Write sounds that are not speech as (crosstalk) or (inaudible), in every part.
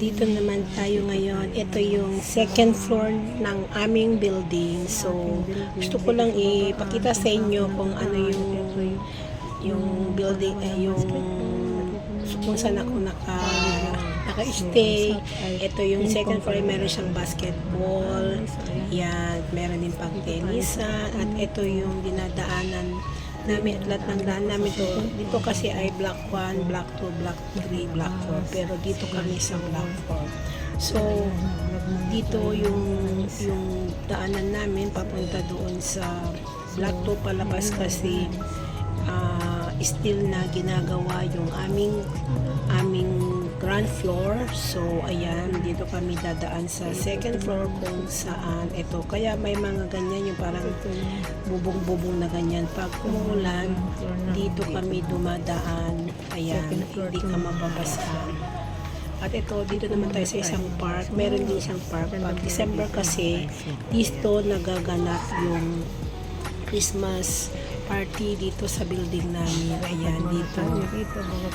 dito naman tayo ngayon. Ito yung second floor ng aming building. So, gusto ko lang ipakita sa inyo kung ano yung yung building, eh, yung kung saan ako naka naka-stay. Ito yung second floor, meron siyang basketball. Yan, meron din pang tenisan. At ito yung dinadaanan namin, lahat ng daan namin to. Dito kasi ay block 1, block 2, block 3, block 4. Pero dito kami sa block 4. So, dito yung yung daanan namin papunta doon sa block 2 palabas kasi ah, still na ginagawa yung aming aming ground floor. So, ayan, dito kami dadaan sa second floor kung saan ito. Kaya may mga ganyan, yung parang bubong-bubong na ganyan. Pag umuulan, dito kami dumadaan. Ayan, hindi ka mababasa. At ito, dito naman tayo sa isang park. Meron din siyang park. Pag December kasi, dito nagaganap yung Christmas party dito sa building namin. Ayan, dito.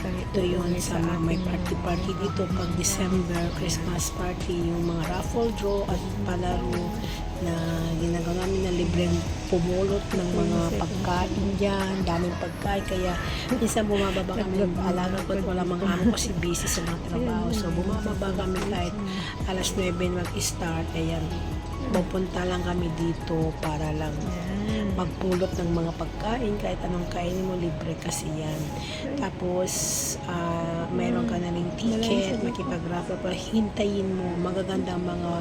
Ito yun sa may party-party dito pag December, Christmas party, yung mga raffle draw at palaro na ginagawa namin na libreng pumulot ng mga pagkain dyan, daming pagkain, kaya minsan bumababa kami alaga ko wala mga amo kasi busy sa mga trabaho. So bumababa kami kahit alas 9 mag-start, ayan, pupunta lang kami dito para lang magpulot ng mga pagkain kahit anong kainin mo libre kasi yan. Tapos ah, mayroon ka na ring ticket makipag-raffle para hintayin mo magagandang mga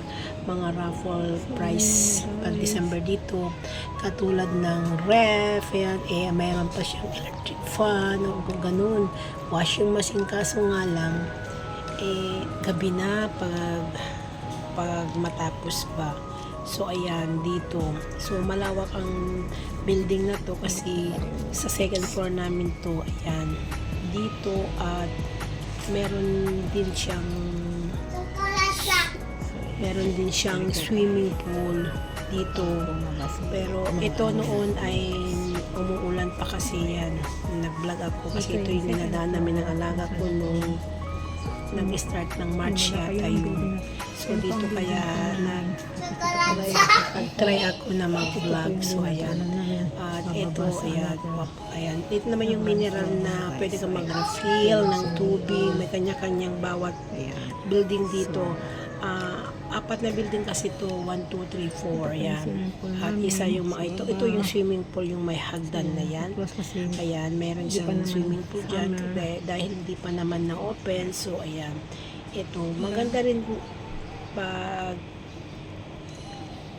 mga raffle price pag December dito. Katulad ng ref yan, eh mayroon pa siyang electric fan o kung ganun. Washing machine kaso nga lang eh gabi na pag pag matapos ba So ayan dito. So malawak ang building na to kasi sa second floor namin to. Ayan. Dito at meron din siyang meron din siyang swimming pool dito. Pero ito noon ay umuulan pa kasi yan. Nag-vlog ako kasi ito yung dinadaan namin ng alaga ko nung nag-start ng March yata yun. So dito kaya nag nag-try ako na mag-vlog. So ayan. At ito, ayan. ayan. Ito naman yung mineral na pwede kang mag-refill ng tubig. May kanya-kanyang bawat building dito. Ah, apat na building kasi to. 1, 2, 3, 4 yan. at isa yung mga ito. Ito yung swimming pool yung may hagdan na yan. Ayan meron siyang swimming pool dyan. dahil, dahil hindi pa naman na open so ayan. Ito maganda rin pag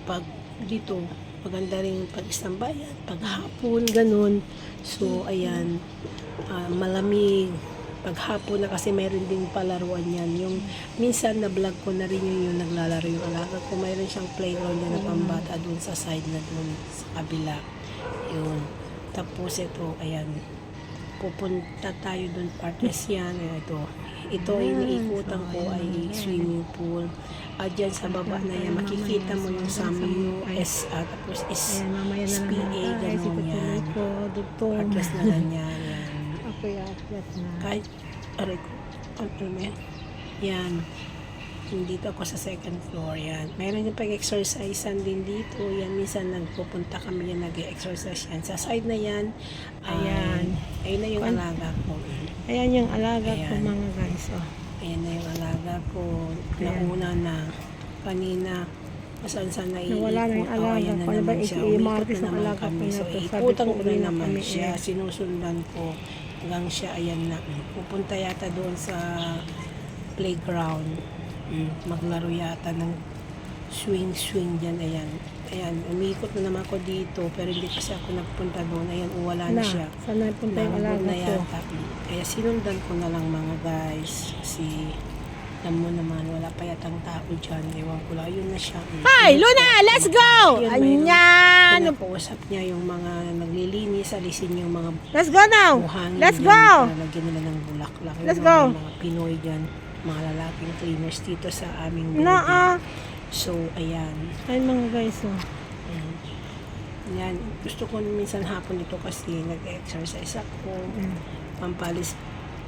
pag dito. Maganda rin pag isang bayan pag hapon ganun. So ayan. Ah, malamig pag hapon na kasi mayroon ding palaruan yan. Yung minsan na vlog ko na rin yung, yung naglalaro yung alaga ko mayroon siyang playground na pambata dun sa side na dun sa kabila. Yun. Tapos ito ayan pupunta tayo dun partners yan Ayan, ito. Ito iniikutan ko ay swimming pool. At dyan sa baba na yan makikita mo yung SAMU S at tapos SPA ganun yan. partners na ganyan Ako yakyat na. kahit aray ko. Na yan yan. Dito ako sa second floor yan. Mayroon yung pag-exercise din dito. Yan minsan nagpupunta kami yan nag-exercise yan. Sa side na yan ayan. ayun na yung Kon- alaga ko. Ayan yung alaga ko Ayan. mga guys. Oh. ayan na yung alaga ko. Nauna na. Kanina saan saan na Nawala na yung alaga ayan na ko. Ano ba, naman siya. i- umikot i-martis na ang alaga ko na to. Sabi ko, ko na naman kami siya. sinusundan ko hanggang siya ayan na. Pupunta yata doon sa playground. Mm, maglaro yata ng swing swing dyan ayan. Ayan umikot na naman ako dito pero hindi kasi ako nagpunta doon. Ayan wala na Na, siya. saan na punta yung alaga na yata. Kaya sinundan ko na lang mga guys. Kasi alam mo naman, wala pa yatang tao dyan. Ewan ko lang. Yun na siya. Hi, Luna! Let's go! Yun, mayroon- Anyan! Pinapausap niya yung mga naglilinis, alisin yung mga Let's go now! buhangin Let's dyan, go! para Lagyan nila ng bulaklak. Yung Let's mga, go! Mga Pinoy dyan. Mga lalaking cleaners dito sa aming building. Na ah! So, ayan. Ayun mga guys. Oh. Ayan. Yan. Gusto ko minsan hapon dito kasi nag-exercise ako. Mm. pampalis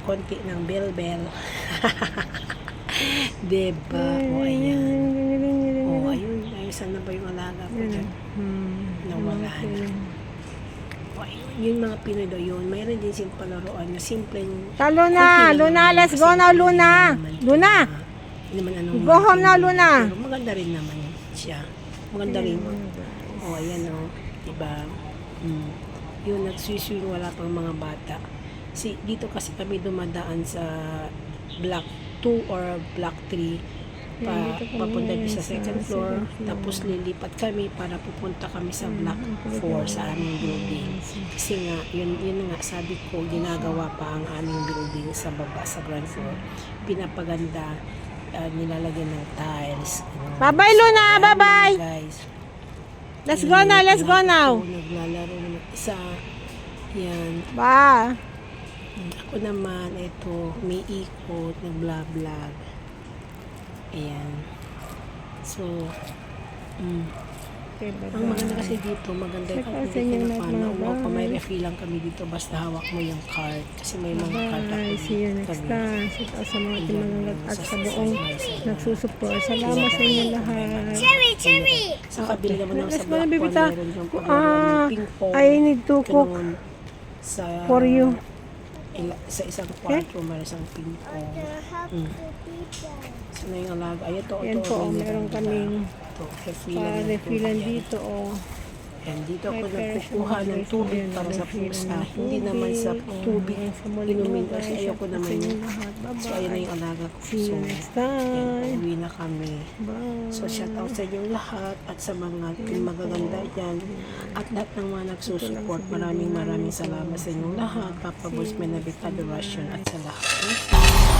konti ng bell-bell. (laughs) diba? O, ayan. O, ayun. Ayun, saan na ba yung alaga ko dyan? Hmm. Nawala na. O, ayun. Yung mga Pinoy daw yun. Mayroon din silang palaruan na simpleng Ta, Luna, Luna, let's go now, Luna. Luna, naman anong Go home now, Luna. Pero maganda rin naman siya. Maganda rin. O, ayan o. Diba? Mm. Yun, nagswiswing wala pang mga bata. Si, dito kasi kami dumadaan sa block 2 or block 3 pa, kami papunta dito sa second floor, tapos lilipat kami para pupunta kami sa block 4 sa aming building. Kasi nga, yun, yun nga, sabi ko, ginagawa pa ang aming building sa baba, sa ground floor. Pinapaganda, ah, nilalagyan ng tiles. Bye-bye, Luna, bye-bye. Guys. Let's go now, let's go now. Naglalaro ng isa. Yan. Ba, Ako naman, ito, may ikot, nag-vlog-vlog. Ayan. So, mm, ang maganda kasi dito, maganda yung kung lahat, paano, upo, bye. may refill lang kami dito, basta hawak mo yung card. Kasi may mga card ako bye. See you next kami. time. Shout out sa mga timanggat at sa buong nagsusupport. Salamat sa inyo lahat. Sa kabila naman ng sa na, 1, ta. meron yung Ah, paglaro ng ping-pong. I need to cook for you. Ila- sa isang kwarto, meron isang ping-pong. Mm. So, na yung alaga. Ay, ito, Yan po, may meron kaming Ito, refillan pa-refillan tubig. dito. Oh. And dito ako nagkukuha ng tubig para sa pusa. Hindi naman sa tubig. inumin kasi ayoko naman yun. So, ayun na yung alaga ko. So, yan, uwi na kami. So, shout out sa inyong lahat at sa mga magaganda dyan at lahat ng mga nagsusupport. Maraming maraming salamat sa inyong lahat. Papa Boss Menabit Adoration at sa lahat. Thank you.